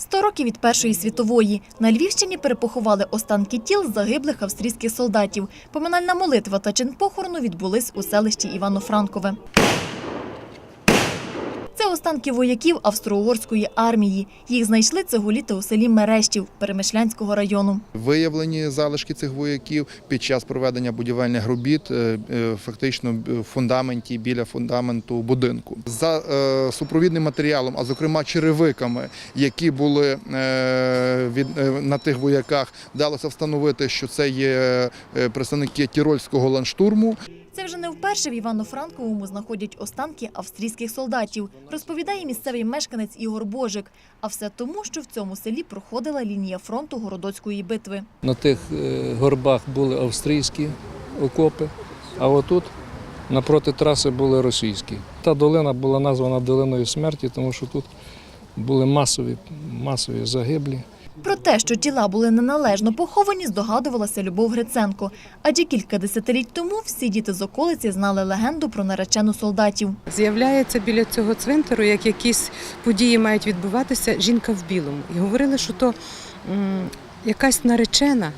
Сто років від Першої світової на Львівщині перепоховали останки тіл загиблих австрійських солдатів. Поминальна молитва та чин похорону відбулись у селищі Івано-Франкове. Це останки вояків австро-угорської армії. Їх знайшли цеголіти у селі Мерещів Перемишлянського району. Виявлені залишки цих вояків під час проведення будівельних робіт, е, е, фактично в фундаменті біля фундаменту будинку. За е, супровідним матеріалом, а зокрема черевиками, які були е, е, на тих вояках, вдалося встановити, що це є е, представники тірольського ландштурму. Це вже не вперше в Івано-Франковому знаходять останки австрійських солдатів, розповідає місцевий мешканець Ігор Божик. А все тому, що в цьому селі проходила лінія фронту Городоцької битви. На тих е, горбах були австрійські окопи, а отут напроти траси були російські. Та долина була названа долиною смерті, тому що тут були масові, масові загиблі. Про те, що тіла були неналежно поховані, здогадувалася Любов Гриценко. Адже кілька десятиліть тому всі діти з околиці знали легенду про наречену солдатів. З'являється біля цього цвинтару, як якісь події мають відбуватися, жінка в білому. І говорили, що то якась наречена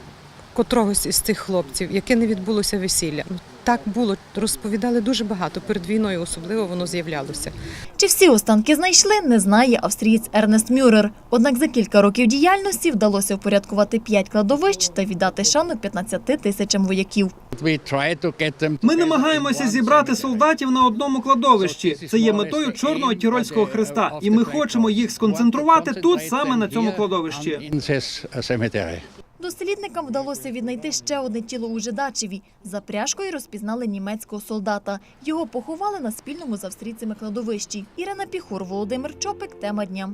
котрогось із цих хлопців, яке не відбулося весілля. Ну, так було, розповідали дуже багато. Перед війною особливо воно з'являлося. Чи всі останки знайшли, не знає австрієць Ернест Мюррер. Однак за кілька років діяльності вдалося впорядкувати п'ять кладовищ та віддати шану 15 тисячам вояків. Ми намагаємося зібрати солдатів на одному кладовищі. Це є метою чорного тірольського хреста, і ми хочемо їх сконцентрувати тут, саме на цьому кладовищі. Дослідникам вдалося віднайти ще одне тіло у Жидачеві. За пряжкою розпізнали німецького солдата. Його поховали на спільному з австрійцями кладовищі. Ірина Піхур, Володимир Чопик. Тема дня.